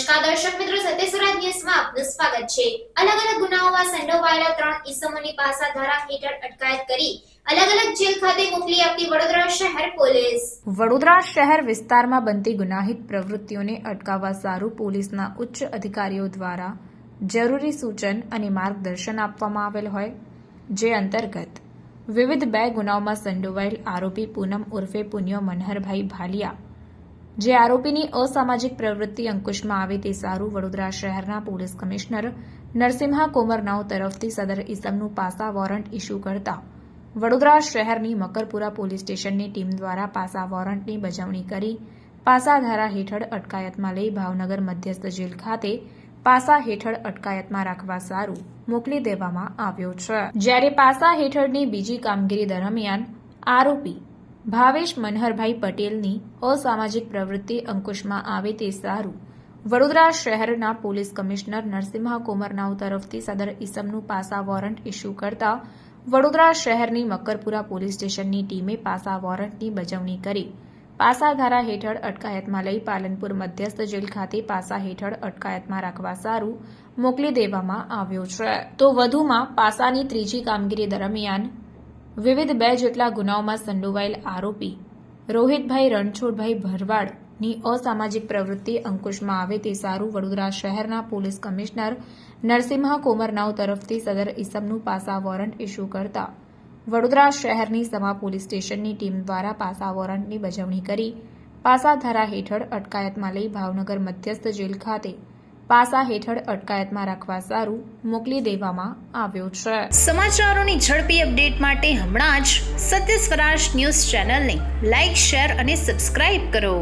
દર્શક મિત્રો સત્યસ્વરાજ ન્યૂઝમાં આપનું સ્વાગત છે. અલગ અલગ ગુનાઓમાં સંડોવાયેલા ત્રણ ઇસમોની પાસા ધારા હેઠળ અટકાયત કરી અલગ અલગ જેલ ખાતે મોકલી આપતી વડોદરા શહેર પોલીસ. વડોદરા શહેર વિસ્તારમાં બનતી ગુનાહિત પ્રવૃત્તિઓને અટકાવવા સારું પોલીસના ઉચ્ચ અધિકારીઓ દ્વારા જરૂરી સૂચન અને માર્ગદર્શન આપવામાં આવેલ હોય, જે અંતર્ગત વિવિધ બે ગુનાઓમાં સંડોવાયેલ આરોપી પૂનમ ઉર્ફે પુન્યો મનહરભાઈ ભાલિયા જે આરોપીની અસામાજિક પ્રવૃત્તિ અંકુશમાં આવે તે સારું, વડોદરા શહેરના પોલીસ કમિશનર નરસિંહા કોમરનાઓ તરફથી સદર ઇસમનું પાસા વોરંટ ઇસ્યુ કરતા વડોદરા શહેરની મકરપુરા પોલીસ સ્ટેશનની ટીમ દ્વારા પાસા વોરંટની બજવણી કરી પાસા ધારા હેઠળ અટકાયતમાં લઈ ભાવનગર મધ્યસ્થ જેલ ખાતે પાસા હેઠળ અટકાયતમાં રાખવા સારું મોકલી દેવામાં આવ્યો છે. જ્યારે પાસા હેઠળની બીજી કામગીરી દરમિયાન આરોપી ભાવેશ મનહરભાઈ પટેલની અસામાજિક પ્રવૃત્તિ અંકુશમાં આવે તે સારું. વડોદરા શહેરના પોલીસ કમિશનર નરસિંહા કુમરનાવ તરફથી સદર ઇસમનું પાસા વોરંટ ઇસ્યુ કરતા વડોદરા શહેરની મકરપુરા પોલીસ સ્ટેશનની ટીમે પાસા વોરંટની બજવણી કરી. પાસા ધારા હેઠળ અટકાયતમાં લઈ પાલનપુર મધ્યસ્થ જેલ ખાતે પાસા હેઠળ અટકાયતમાં રાખવા સારું મોકલી દેવામાં આવ્યો છે. તો વધુમાં પાસાની ત્રીજી કામગીરી દરમિયાન વિવિધ બે જેટલા ગુનાઓમાં સંડોવાયેલ આરોપી, રોહિતભાઈ રણછોડભાઈ ભરવાડની અસામાજિક પ્રવૃત્તિ અંકુશમાં આવે તે સારું વડોદરા શહેરના પોલીસ કમિશનર નરસિંહા કોમરનાવ તરફથી સદર ઇસમનું પાસા વોરંટ ઇસ્યુ કરતા વડોદરા શહેરની સમા પોલીસ સ્ટેશનની ટીમ દ્વારા પાસા વોરંટની બજવણી કરી પાસા ધારા હેઠળ અટકાયતમાં લઈ ભાવનગર મધ્યસ્થ જેલ ખાતે પાસા હેઠળ અટકાયતમાં રાખવા સારું મોકલી દેવામાં આવ્યો છે. સમાચારોની ઝડપી અપડેટ માટે હમણાં જ સત્ય સ્વરાજ ન્યૂઝ ચેનલને લાઇક શેર અને સબસ્ક્રાઇબ કરો.